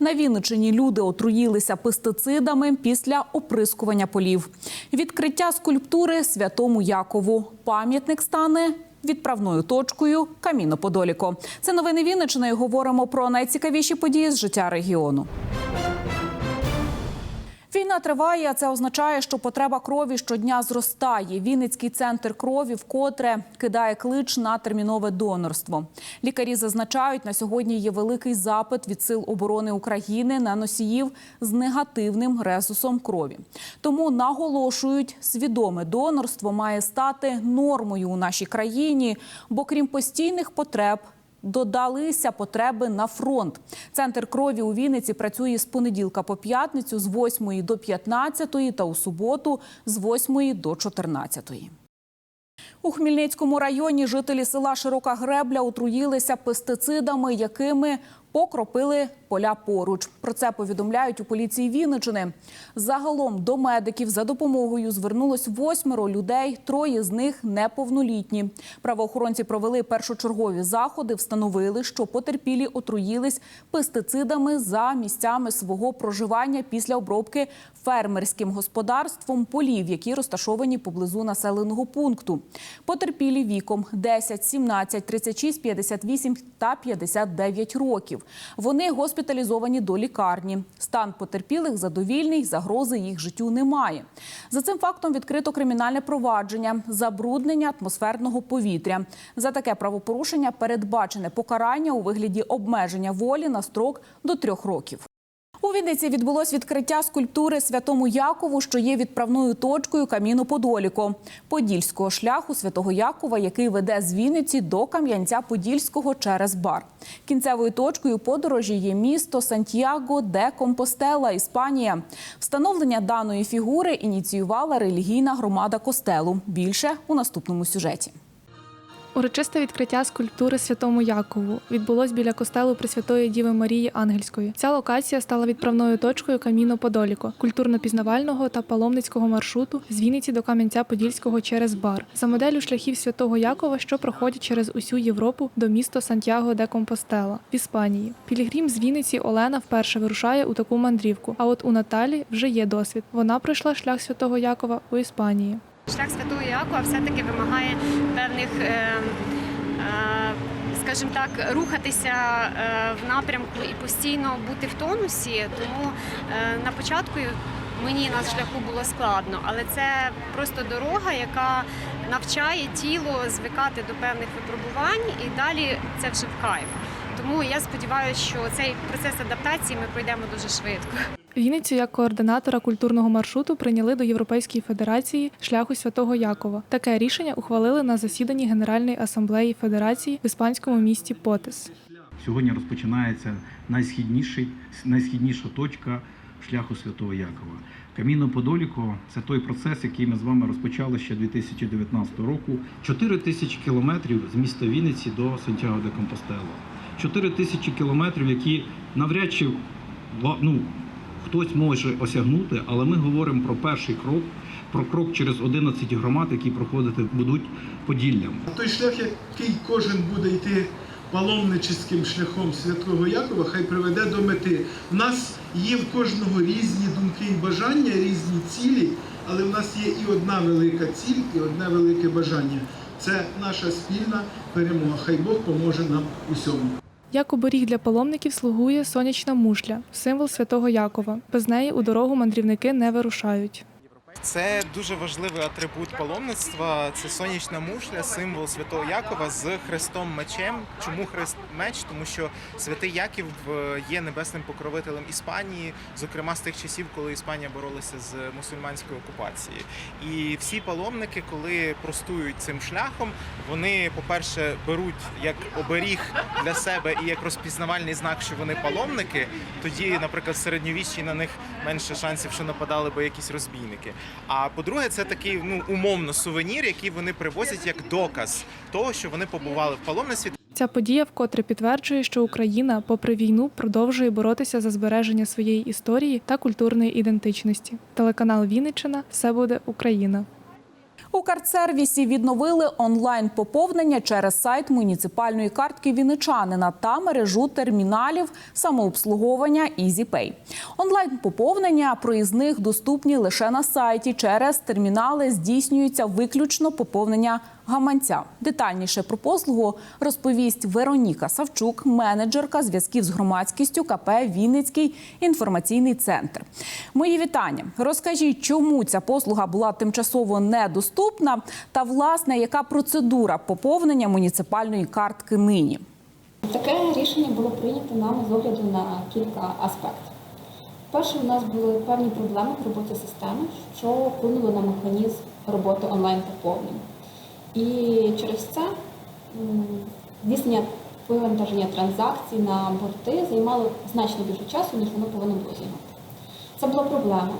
На Вінничині люди отруїлися пестицидами після оприскування полів. Відкриття скульптури святому Якову. Пам'ятник стане відправною точкою Каміно-Подоліко. Це новини Вінничини. Говоримо про найцікавіші події з життя регіону. Війна триває, а це означає, що потреба крові щодня зростає. Вінницький центр крові вкотре кидає клич на термінове донорство. Лікарі зазначають, на сьогодні є великий запит від сил оборони України на носіїв з негативним резусом крові. Тому наголошують, свідоме донорство має стати нормою у нашій країні, бо крім постійних потреб. Додалися потреби на фронт. Центр крові у Вінниці працює з понеділка по п'ятницю з 8 до 15 та у суботу з 8 до 14. У Хмельницькому районі жителі села Широка Гребля отруїлися пестицидами, якими покропили поля поруч. Про це повідомляють у поліції Вінничини. Загалом до медиків за допомогою звернулось восьмеро людей, троє з них неповнолітні. Правоохоронці провели першочергові заходи, встановили, що потерпілі отруїлись пестицидами за місцями свого проживання після обробки фермерським господарством полів, які розташовані поблизу населеного пункту. Потерпілі віком 10, 17, 36, 58 та 59 років. Вони госпіталізовані до лікарні. Стан потерпілих задовільний, загрози їх життю немає. За цим фактом відкрито кримінальне провадження забруднення атмосферного повітря. За таке правопорушення передбачене покарання у вигляді обмеження волі на строк до трьох років. У Вінниці відбулось відкриття скульптури Святому Якову, що є відправною точкою каміну Подоліко, подільського шляху Святого Якова, який веде з Вінниці до Кам'янця-Подільського через бар. Кінцевою точкою подорожі є місто Сантьяго де Компостела, Іспанія. Встановлення даної фігури ініціювала релігійна громада костелу. Більше у наступному сюжеті. Урочисте відкриття скульптури Святому Якову відбулось біля костелу Пресвятої Діви Марії Ангельської. Ця локація стала відправною точкою Каміно Подоліко, культурно-пізнавального та паломницького маршруту з Вінниці до Кам'янця-Подільського через бар. За моделлю шляхів Святого Якова, що проходять через усю Європу до міста Сантьяго де Компостела в Іспанії. Пілігрім з Вінниці Олена вперше вирушає у таку мандрівку. А от у Наталі вже є досвід. Вона пройшла шлях Святого Якова у Іспанії. Шлях Святого Якова все-таки вимагає певних, е, е, скажімо так, рухатися е, в напрямку і постійно бути в тонусі. Тому на початку мені на шляху було складно, але це просто дорога, яка навчає тіло звикати до певних випробувань, і далі це вже в кайф. Тому я сподіваюся, що цей процес адаптації ми пройдемо дуже швидко. Вінницю як координатора культурного маршруту прийняли до Європейської федерації шляху Святого Якова. Таке рішення ухвалили на засіданні Генеральної асамблеї Федерації в іспанському місті Потес. Сьогодні розпочинається найсхідніший, найсхідніша точка шляху Святого Якова. Каміно Подоліко це той процес, який ми з вами розпочали ще 2019 року. 4 тисячі кілометрів з міста Вінниці до Сантьяго де Компостела. 4 тисячі кілометрів, які навряд чи ну, хтось може осягнути, але ми говоримо про перший крок, про крок через 11 громад, які проходити будуть Поділлям. Той шлях, який кожен буде йти паломническим шляхом Святого Якова, хай приведе до мети. У нас є в кожного різні думки і бажання, різні цілі, але в нас є і одна велика ціль, і одне велике бажання. Це наша спільна перемога. Хай Бог поможе нам усьому. Як оберіг для паломників слугує сонячна мушля, символ Святого Якова. Без неї у дорогу мандрівники не вирушають. Це дуже важливий атрибут паломництва. Це сонячна мушля, символ святого Якова з хрестом мечем. Чому хрест меч? Тому що святий Яків е, є небесним покровителем Іспанії, зокрема з тих часів, коли Іспанія боролася з мусульманською окупацією. І всі паломники, коли простують цим шляхом, вони, по-перше, беруть як оберіг для себе і як розпізнавальний знак, що вони паломники. Тоді, наприклад, в середньовіччі на них менше шансів, що нападали би якісь розбійники. А по-друге, це такий ну умовно сувенір, який вони привозять як доказ того, що вони побували в паломництві. Ця подія вкотре підтверджує, що Україна, попри війну, продовжує боротися за збереження своєї історії та культурної ідентичності. Телеканал Вінниччина все буде Україна. У картсервісі відновили онлайн поповнення через сайт муніципальної картки Вінничанина та мережу терміналів самообслуговування EasyPay. Онлайн поповнення проїзних доступні лише на сайті. Через термінали здійснюється виключно поповнення гаманця. Детальніше про послугу розповість Вероніка Савчук, менеджерка зв'язків з громадськістю КП Вінницький інформаційний центр. Мої вітання. Розкажіть, чому ця послуга була тимчасово недоступна, та власне яка процедура поповнення муніципальної картки нині. Таке рішення було прийнято нами з огляду на кілька аспектів. Перше, у нас були певні проблеми в роботі системи, що вплинули на механізм роботи онлайн-поповнення. І через це здійснення вивантаження транзакцій на борти займало значно більше часу, ніж воно повинно було займати. Це була проблема.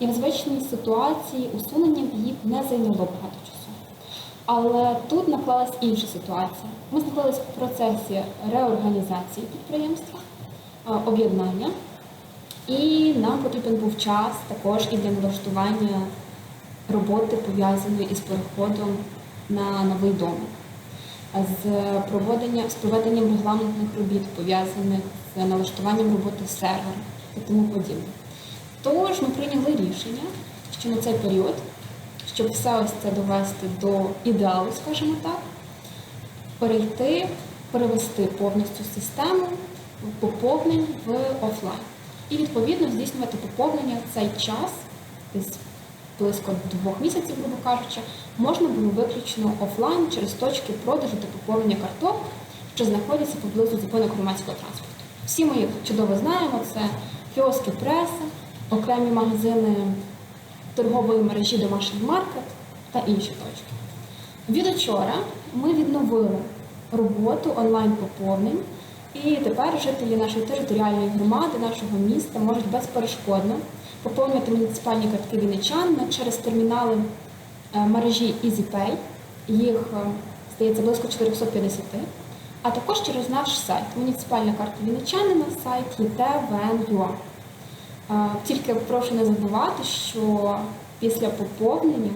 І в звичній ситуації усунення її не зайняло багато часу. Але тут наклалась інша ситуація. Ми знаходилися в процесі реорганізації підприємства, об'єднання, і нам потрібен був час також і для налаштування роботи, пов'язаної із переходом на новий дом, з проведенням, з проведенням регламентних робіт, пов'язаних з налаштуванням роботи сервера і тому подібне. Тож ми прийняли рішення, що на цей період, щоб все ось це довести до ідеалу, скажімо так, перейти, перевести повністю систему поповнень в офлайн. І відповідно здійснювати поповнення в цей час, десь близько двох місяців, грубо кажучи, можна було виключно офлайн через точки продажу та поповнення карток, що знаходяться поблизу зупинок громадського транспорту. Всі ми їх чудово знаємо, це кіоски преси, окремі магазини торгової мережі домашній маркет та інші точки. Від учора ми відновили роботу онлайн-поповнень, і тепер жителі нашої територіальної громади, нашого міста можуть безперешкодно поповнювати муніципальні картки вінничан через термінали е, мережі EasyPay. Їх, е, здається, близько 450, а також через наш сайт муніципальна карта вінничанина, сайт ЄТВНЮА. Е, Тільки прошу не забувати, що після поповнення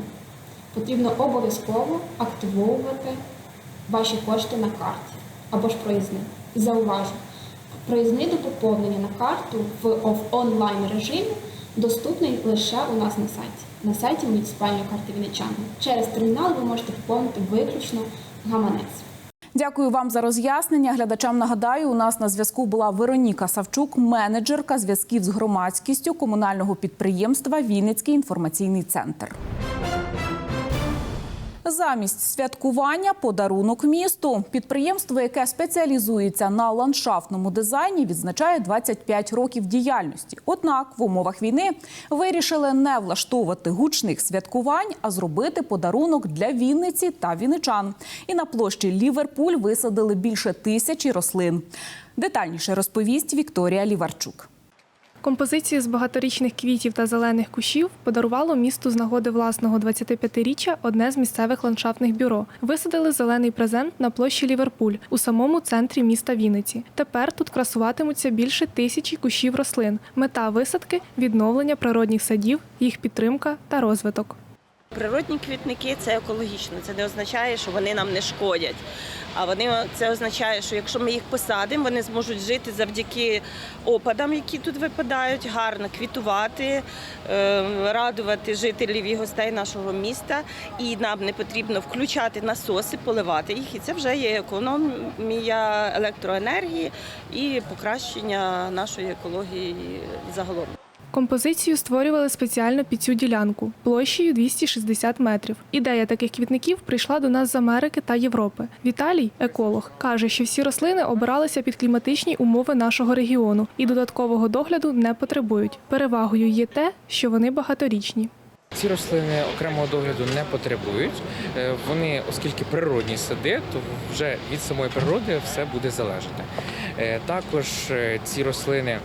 потрібно обов'язково активовувати ваші кошти на карті або ж проїзний. І зауважу, проїзний до поповнення на карту в онлайн режимі доступний лише у нас на сайті, на сайті муніципальної карти Вінничани. Через термінал ви можете поповнити виключно гаманець. Дякую вам за роз'яснення. Глядачам нагадаю, у нас на зв'язку була Вероніка Савчук, менеджерка зв'язків з громадськістю комунального підприємства Вінницький інформаційний центр. Замість святкування подарунок місту. Підприємство, яке спеціалізується на ландшафтному дизайні, відзначає 25 років діяльності. Однак в умовах війни вирішили не влаштовувати гучних святкувань, а зробити подарунок для Вінниці та вінничан. І на площі Ліверпуль висадили більше тисячі рослин. Детальніше розповість Вікторія Ліварчук. Композицію з багаторічних квітів та зелених кущів подарувало місту з нагоди власного 25-річчя одне з місцевих ландшафтних бюро. Висадили зелений презент на площі Ліверпуль у самому центрі міста Вінниці. Тепер тут красуватимуться більше тисячі кущів рослин. Мета висадки відновлення природних садів, їх підтримка та розвиток. Природні квітники це екологічно. Це не означає, що вони нам не шкодять. А вони це означає, що якщо ми їх посадимо, вони зможуть жити завдяки опадам, які тут випадають, гарно квітувати, е, радувати жителів і гостей нашого міста. І нам не потрібно включати насоси, поливати їх. І це вже є економія електроенергії і покращення нашої екології загалом. Композицію створювали спеціально під цю ділянку площею 260 метрів. Ідея таких квітників прийшла до нас з Америки та Європи. Віталій, еколог, каже, що всі рослини обиралися під кліматичні умови нашого регіону і додаткового догляду не потребують. Перевагою є те, що вони багаторічні. Ці рослини окремого догляду не потребують. Е, Вони, оскільки природні сади, то вже від самої природи все буде залежати. Е, Також е, ці рослини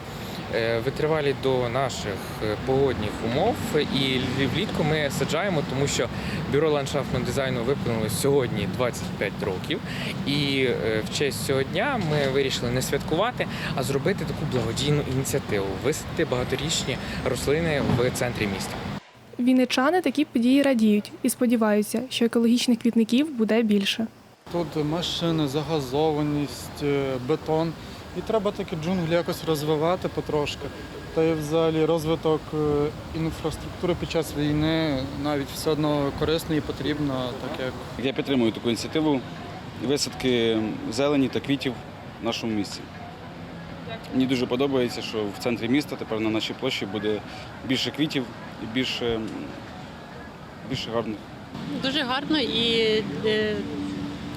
витривалі до наших е, погодних умов. І влітку ми саджаємо, тому що бюро ландшафтного дизайну виповнило сьогодні 25 років. І е, в честь цього дня ми вирішили не святкувати, а зробити таку благодійну ініціативу висадити багаторічні рослини в центрі міста. Вінничани такі події радіють і сподіваються, що екологічних квітників буде більше. Тут машини, загазованість, е, бетон. І треба такі джунглі якось розвивати потрошки. Та й взагалі розвиток е, інфраструктури під час війни навіть все одно корисно і потрібно, так як Я підтримую таку ініціативу висадки зелені та квітів в нашому місті. Мені дуже подобається, що в центрі міста тепер на нашій площі буде більше квітів і більше, більше гарних. Дуже гарно і е,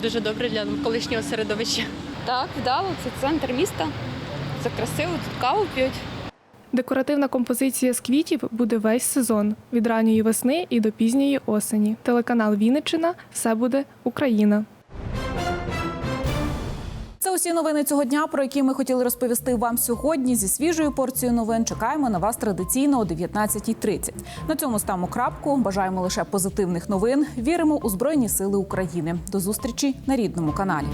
дуже добре для навколишнього середовища. Так, вдало, це центр міста. Це красиво, тут каву п'ють. Декоративна композиція з квітів буде весь сезон від ранньої весни і до пізньої осені. Телеканал Вінниччина все буде Україна. Це усі новини цього дня, про які ми хотіли розповісти вам сьогодні. Зі свіжою порцією новин чекаємо на вас традиційно о 19.30. На цьому ставимо крапку. Бажаємо лише позитивних новин. Віримо у Збройні Сили України. До зустрічі на рідному каналі.